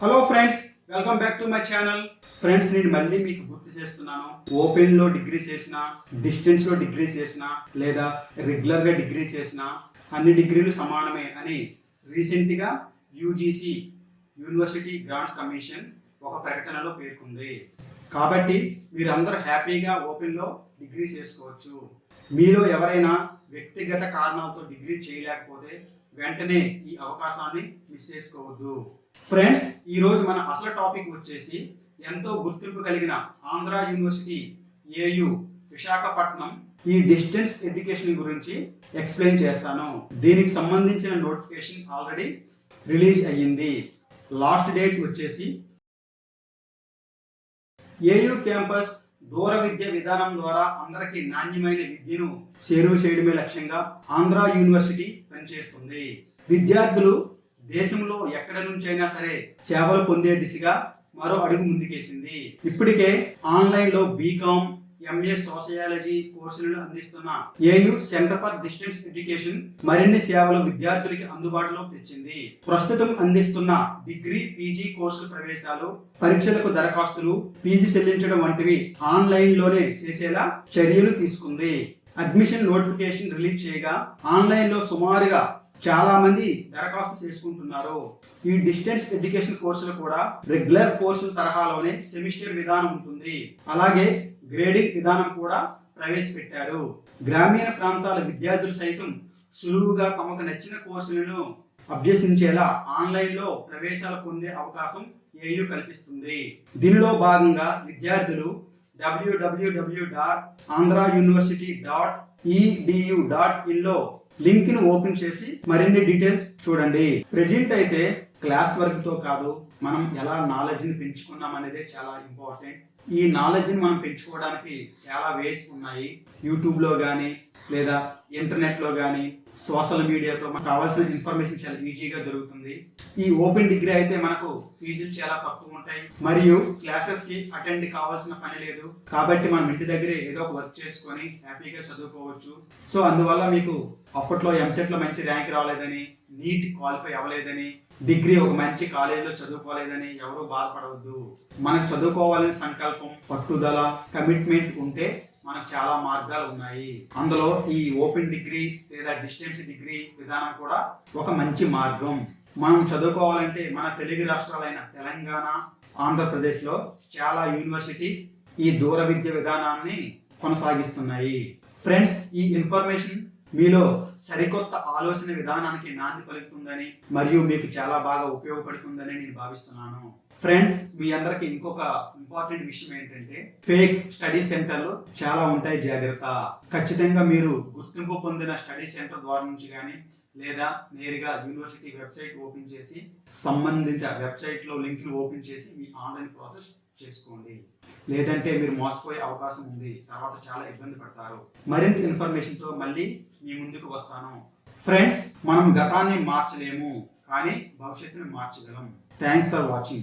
Hello friends welcome back to my channel friends నేను మళ్ళీ మీకు గుర్తు చేస్తున్నాను. ఓపెన్లో డిగ్రీ చేసిన డిస్టెన్స్లో డిగ్రీ చేసిన లేదా రెగ్యులర్గా డిగ్రీ చేసిన అన్ని డిగ్రీలు సమానమే అని రీసెంట్గా యూజీసీ యూనివర్సిటీ గ్రాంట్స్ కమిషన్ ఒక ప్రకటనలో పేర్కొంది. కాబట్టి మీరందరూ హ్యాపీగా ఓపెన్లో డిగ్రీ చేసుకోవచ్చు. మీలో ఎవరైనా వ్యక్తిగత కారణాలతో డిగ్రీ చేయలేకపోతే వెంటనే ఈ అవకాశాన్ని మిస్ చేసుకోవద్దు. ఫ్రెండ్స్ ఈ రోజు మన అసలు టాపిక్ వచ్చేసి ఎంతో గుర్తింపు కలిగిన ఆంధ్ర యూనివర్సిటీ ఏయు విశాఖపట్నం. ఈ డిస్టెన్స్ ఎడ్యుకేషన్ గురించి ఎక్స్ప్లెయిన్ చేస్తాను. దీనికి సంబంధించిన నోటిఫికేషన్ ఆల్రెడీ రిలీజ్ అయ్యింది. లాస్ట్ డేట్ వచ్చేసి ఏయు క్యాంపస్ దూర విద్య విధానం ద్వారా అందరికీ నాణ్యమైన విద్యను చేరువ చేయడమే లక్ష్యంగా ఆంధ్ర యూనివర్సిటీ పనిచేస్తుంది. విద్యార్థులు దేశంలో ఎక్కడ నుంచైనా సరే సేవలు పొందే దిశగా మరో అడుగు ముందుకేసింది. ఇప్పటికే ఆన్లైన్లో బీకామ్ ఎంఏ సోషయాలజీ కోర్సులను అందిస్తున్న AU centre for distance education మరిన్ని సేవలు విద్యార్థులకి అందుబాటులో తెచ్చింది. ప్రస్తుతం అందిస్తున్న డిగ్రీ పీజీ కోర్సుల ప్రవేశాలు పరీక్షలకు దరఖాస్తులు పీజీ చెల్లించడం వంటివి ఆన్లైన్లోనే చేసేలా చర్యలు తీసుకుంది. అడ్మిషన్ నోటిఫికేషన్ రిలీజ్ చేయగా ఆన్లైన్లో సుమారుగా చాలా మంది దరఖాస్తు చేసుకుంటున్నారు. ఈ డిస్టెన్స్ ఎడ్యుకేషన్ కోర్సులు కూడా రెగ్యులర్ కోర్సుల తరహాలోనే సెమిస్టర్ విధానం ఉంటుంది. అలాగే గ్రేడింగ్ విధానం కూడా ప్రవేశపెట్టారు. గ్రామీణ ప్రాంతాల విద్యార్థులు సైతం సులువుగా తమకు నచ్చిన కోర్సులను అభ్యసించేలా ఆన్లైన్లో ప్రవేశాలు పొందే అవకాశం ఏయు కల్పిస్తుంది. దీనిలో భాగంగా విద్యార్థులు W W W dot Andhra university dot E D U dot ఇన్లో లింక్ని ఓపెన్ చేసి మరిన్ని డీటెయిల్స్ చూడండి. ప్రెజెంట్ అయితే క్లాస్ వర్క్తో కాదు మనం ఎలా నాలెడ్జ్ని పెంచుకున్నాం అనేది చాలా ఇంపార్టెంట్. ఈ నాలెడ్జ్ని మనం పెంచుకోవడానికి చాలా వేస్ ఉన్నాయి. యూట్యూబ్లో కానీ లేదా ఇంటర్నెట్లో కానీ సోషల్ మీడియాతో మనకు కావాల్సిన ఇన్ఫర్మేషన్ చాలా ఈజీగా దొరుకుతుంది. ఈ ఓపెన్ డిగ్రీ అయితే మనకు ఫీజులు చాలా తక్కువ ఉంటాయి. మరియు క్లాసెస్కి అటెండ్ కావాల్సిన పని లేదు. కాబట్టి మనం ఇంటి దగ్గరే ఏదో ఒక వర్క్ చేసుకొని హ్యాపీగా చదువుకోవచ్చు. సో అందువల్ల మీకు అప్పట్లో ఎంసెట్లో మంచి ర్యాంక్ రాలేదని నీట్ క్వాలిఫై అవ్వలేదని డిగ్రీ ఒక మంచి కాలేజీలో చదువుకోలేదని ఎవరు బాధపడవద్దు. మనకు చదువుకోవాలని సంకల్పం పట్టుదల కమిట్మెంట్ ఉంటే మనకు చాలా మార్గాలు ఉన్నాయి. అందులో ఈ ఓపెన్ డిగ్రీ లేదా డిస్టెన్స్ డిగ్రీ విధానం కూడా ఒక మంచి మార్గం. మనం చదువుకోవాలంటే మన తెలుగు రాష్ట్రాలైన తెలంగాణ ఆంధ్రప్రదేశ్లో చాలా యూనివర్సిటీస్ ఈ దూర విద్య విధానాన్ని కొనసాగిస్తున్నాయి. ఫ్రెండ్స్ ఈ ఇన్ఫర్మేషన్ మీలో సరికొత్త ఆలోచన విధానానికి నాంది పలుకుతుందని మరియు మీకు చాలా బాగా ఉపయోగపడుతుందని నేను భావిస్తున్నాను. ఫ్రెండ్స్ మీ అందరికి ఇంకొక ఇంపార్టెంట్ విషయం ఏంటంటే ఫేక్ స్టడీ సెంటర్లు చాలా ఉంటాయి జాగ్రత్త. ఖచ్చితంగా మీరు గుర్తింపు పొందిన స్టడీ సెంటర్ ద్వారా నుంచి కానీ లేదా నేరుగా యూనివర్సిటీ వెబ్సైట్ ఓపెన్ చేసి సంబంధిత వెబ్సైట్లో లింక్లు ఓపెన్ చేసి మీ ఆన్లైన్ ప్రాసెస్ చేసుకోండి. లేదంటే మీరు మోసపోయే అవకాశం ఉంది. తర్వాత చాలా ఇబ్బంది పడతారు. మరింత ఇన్ఫర్మేషన్తో మళ్ళీ మీ ముందుకు వస్తాను. ఫ్రెండ్స్ మనం గతాన్ని మార్చలేము కానీ భవిష్యత్తుని మార్చగలం. Thanks for watching